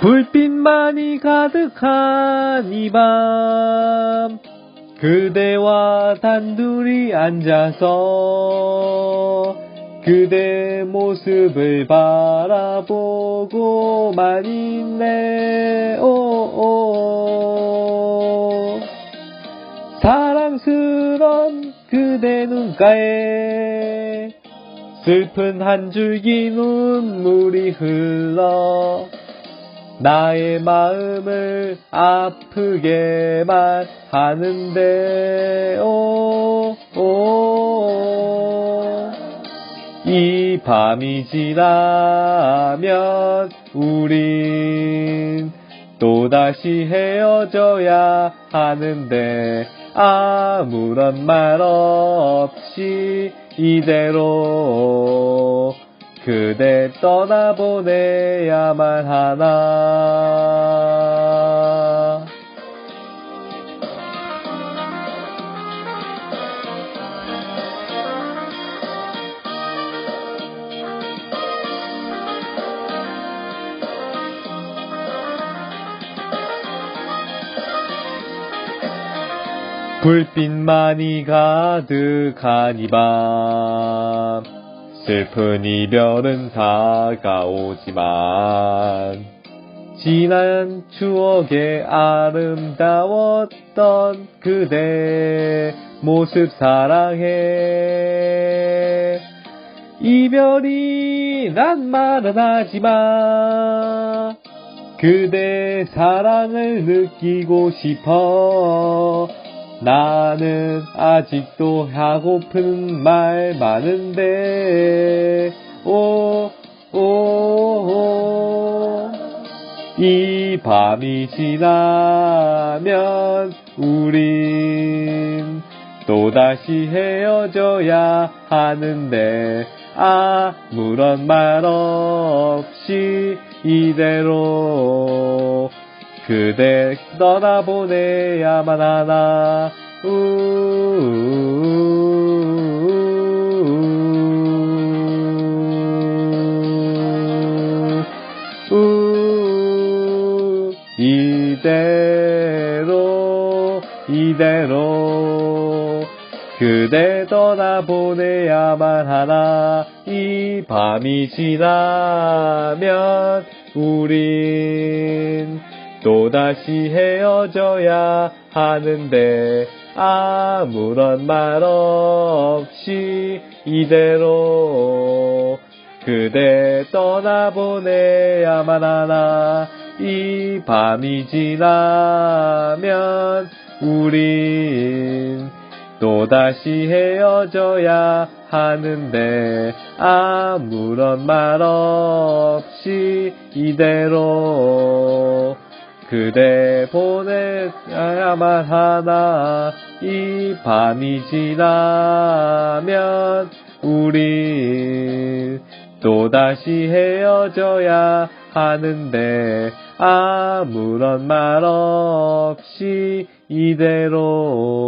불빛만이 가득한 이 밤 그대와 단둘이 앉아서 그대 모습을 바라보고만 있네 오오. 사랑스런 그대 눈가에 슬픈 한 줄기 눈물이 흘러 나의 마음을 아프게만 하는데 오, 오, 이 밤이 지나면 우린 또다시 헤어져야 하는데 아무런 말 없이 이대로 그대 떠나보내야만 하나. 불빛만이 가득한 이밤 슬픈 이별은 다가오지만 지난 추억에 아름다웠던 그대 모습 사랑해. 이별이 난 말은 하지만 그대 사랑을 느끼고 싶어 나는 아직도 하고픈 말 많은데 오, 오, 오. 이 밤이 지나면 우린 또다시 헤어져야 하는데 아무런 말 없이 이대로 그대 떠나보내야만 하나. 우, 우, 이대로 이대로 그대 떠나보내야만 하나. 이 밤이 지나면 우린 또다시 헤어져야 하는데 아무런 말 없이 이대로 그대 떠나보내야만 하나. 이 밤이 지나면 우린 또다시 헤어져야 하는데 아무런 말 없이 이대로 그대 보내야만 하나 이 밤이 지나면 우린 또다시 헤어져야 하는데 아무런 말 없이 이대로